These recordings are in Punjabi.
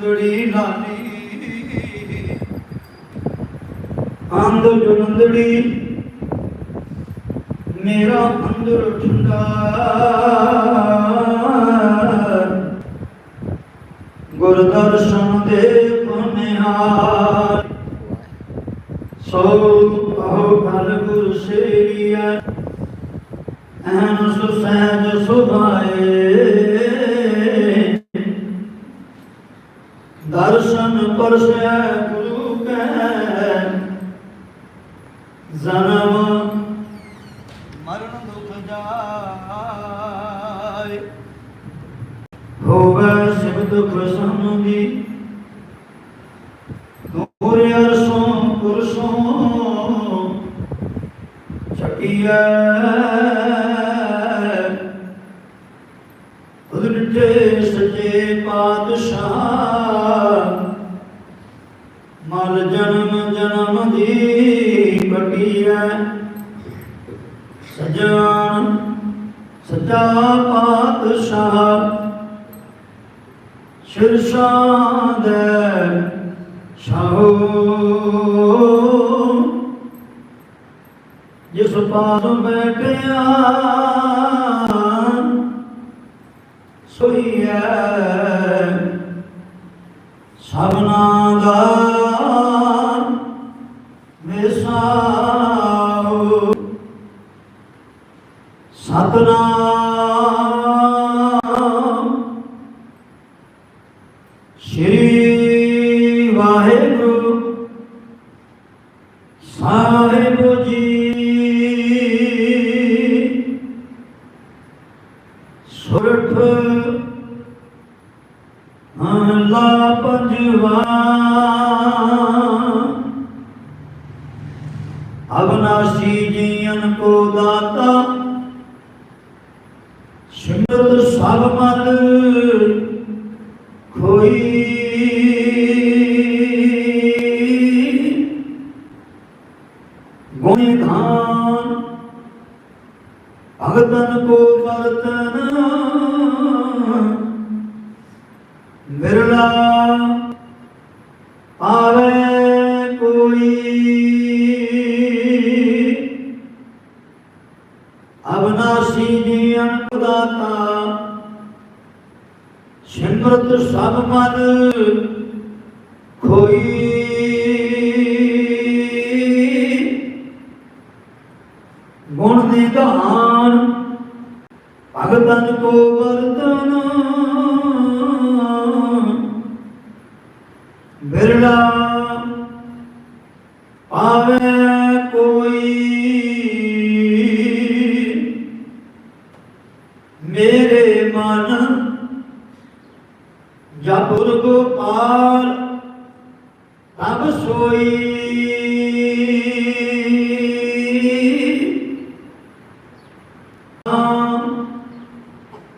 ਜੁਲੰਦੜੀ ਲਾਨੀ ਅੰਧ ਜੁਲੰਦੜੀ ਮੇਰਾ ਅੰਦਰ ਠੰਡਾ ਗੁਰ ਦੇ ਪਨਿਹਾਰ ਸੋ ਆਹੋ ਘਰ ਗੁਰ ਸੇਵੀਐ। ਐਨ ਸੁ ਸਹਿਜ عرشا قرشا قلوبا زنما مرن دکھ جائے ہوگا شب دکھ سمجھی دور عرشوں قرشوں چکیا ਪੁਰਸੋਂ ਛਟਿਐ ਪਾਤਸ਼ਾਹ। ਮਰ ਜਨਮ ਜਨਮ ਦੀ ਕਟਿਐ ਸਜਣ ਸਚਾ ਪਾਤਸ਼ਾਹ। ਸ਼ਿਰਸ਼ਾਂ ਦੇ ਸ਼ਾਹੋ। ਜਿਸ ਪਾਸ ਬੈਠਿਆ ਅਵਨਾਸ਼ੀ ਪੰਜਵਾ ਅਬਨਾਸੀ ਕੋ ਦਾਤਾ, ਸਿਮਰਤ ਸਭ ਮਨ ਕੋਈ ਗੁਣ ਧਾਨ ਭਗਤਨ ਕੋ ਵਰਤਨ। ਮਿਰਲਾ ਅਬਨਾਸੀ ਜੀ ਅੰਕਦਾਤਾ ਸਿਮਰਤ ਸਭ ਮਨ ਖੋਈ ਮੇਰੇ ਮਨ ਜਪੁਰ ਗੋਪਾਲ ਤਬ ਸੋਈ।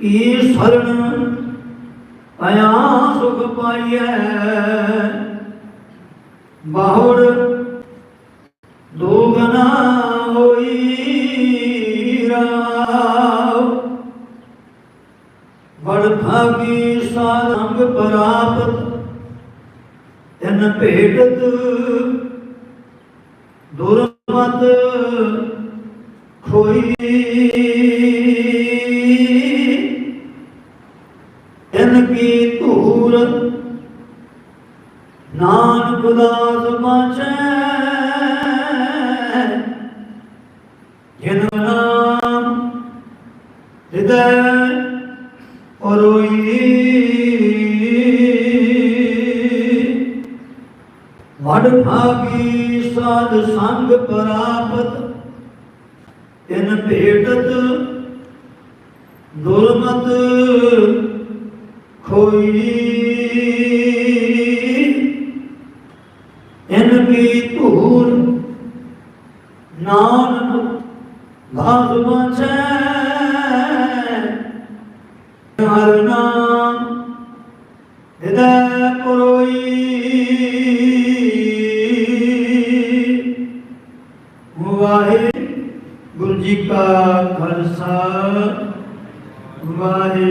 ਈ ਸਰਣ ਪਿਆ ਸੁਖ ਪਾਈਐ। ਬਾਹੁੜ ਵੜ ਸਾਰੰਗ ਪ੍ਰਾਪਤ? ਤਨ ਭੇਟਤ ਦੁਰਮਤ ਖੋਈ। ਤਨ ਕੀ ਧੂਰ ਨਾਨਕ ਦਾਸ ਬਾਚੈ ਅਰੋਈ ਵਡ ਭਾਗੀ ਸਾਧ ਸੰਗ ਪ੍ਰਾਪਤ ਤਿਨ ਭੇਟਤ ਦੁਰਮਤ ਖੋਈ। ਜੀ ਕਾ ਖਾਲਸਾ ਵਾਹਿਗੁਰੂ।